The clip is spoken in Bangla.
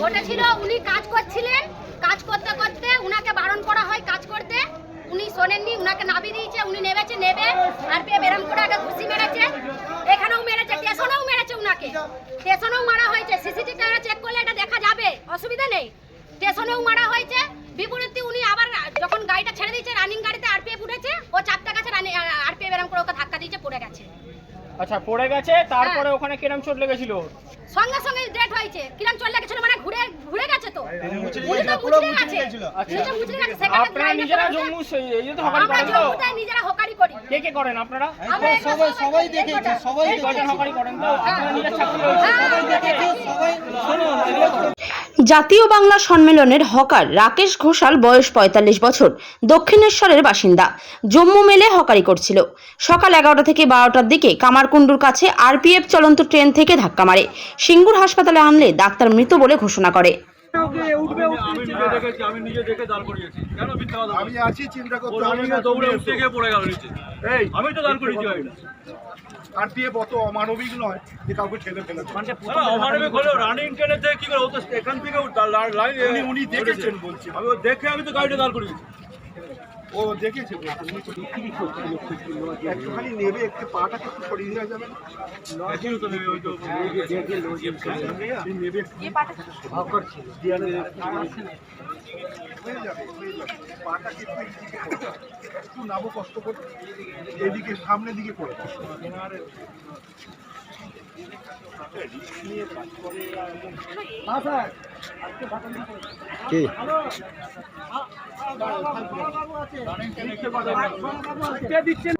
ঘটেছিল উনি কাজ করছিলেন। কাজ করতে করতে উনাকে বারণ করা হয় কাজ করতে। উনি শোনেননি উনাকে নাবি দিয়েছে উনি নেমেছে নেবে। আর পেয়ে বেরাম করে আগে ঘুষি মেরেছে। এখানেও মেরেছে স্টেশনেও মেরেছে উনাকে। স্টেশনেও মারা হয়েছে। সিসিটিভি ক্যামেরা চেক করলে এটা দেখা যাবে। অসুবিধা নেই। স্টেশনেও মারা হয়েছে। বিপরীতে উনি আবার যখন গাড়িটা ছেড়ে দিয়েছে রানিং গাড়িতে আরপিএফ উঠেছে ও চাপটা গেছে আরপিএফ এরম করে ওকে ধাক্কা দিয়েছে পড়ে গেছে। আচ্ছা পড়ে গেছে তারপরে হ্যাঁ। ওখানে কিরম চোট লেগেছিল? সঙ্গে সঙ্গে ডেট হয়েছে। কিরম গেছিল মানে ঘুরে ঘুরে গেছে তো। উনি তো পুরো মুচড়ে মুচড়ে গেছে উনি তো মুচড়ে গেছে। আপনারা নিজেরা আছে। জম্মু এই যে তো হকারি করেন তো। জম্মুতে নিজেরা হকারি করি। কে কে করেন আপনারা? সবাই সবাই দেখেছে সবাই হকারি করেন তো? হ্যাঁ। আপনারা নিজের ছাত্র রয়েছে হ্যাঁ, সবাই আমরা দেখেছে দেখেছি। সবাই শুনুন এগুলো- জাতীয় বাংলা সম্মেলনের হকার রাকেশ ঘোষাল বয়স ৪৫ বছর দক্ষিণেশ্বরের বাসিন্দা। জম্মু মেলে হকারি করছিল। সকাল এগারোটা থেকে বারোটার দিকে কামারকুণ্ডুর কাছে আরপিএফ চলন্ত ট্রেন থেকে ধাক্কা মারে। সিঙ্গুর হাসপাতালে আনলে ডাক্তার মৃত বলে ঘোষণা করে। আমি আছি চিন্তা করতে আমি তো দাঁড় করিয়েছি গাড়িটা আর অত অমানবিক নয় যে কাউকে ঠেলে ফেলে আরে অমানবিক হলো রানিং ট্রেনে থেকে কি করে ও তো এখান থেকে লাইন উনি উনি দেখেছেন বলছি। আমি ও দেখে আমি তো গাড়িটা দাঁড় করিয়েছি। ও দেখেছে একটুখানি নেবে একটু পাটাকে একটু সরিয়ে দেওয়া যাবে না? নেবে ওই নেবে একটু হয়ে হয়ে নামো কষ্ট করে। এদিকে সামনের দিকে করে। দাও। কে? দিচ্ছেন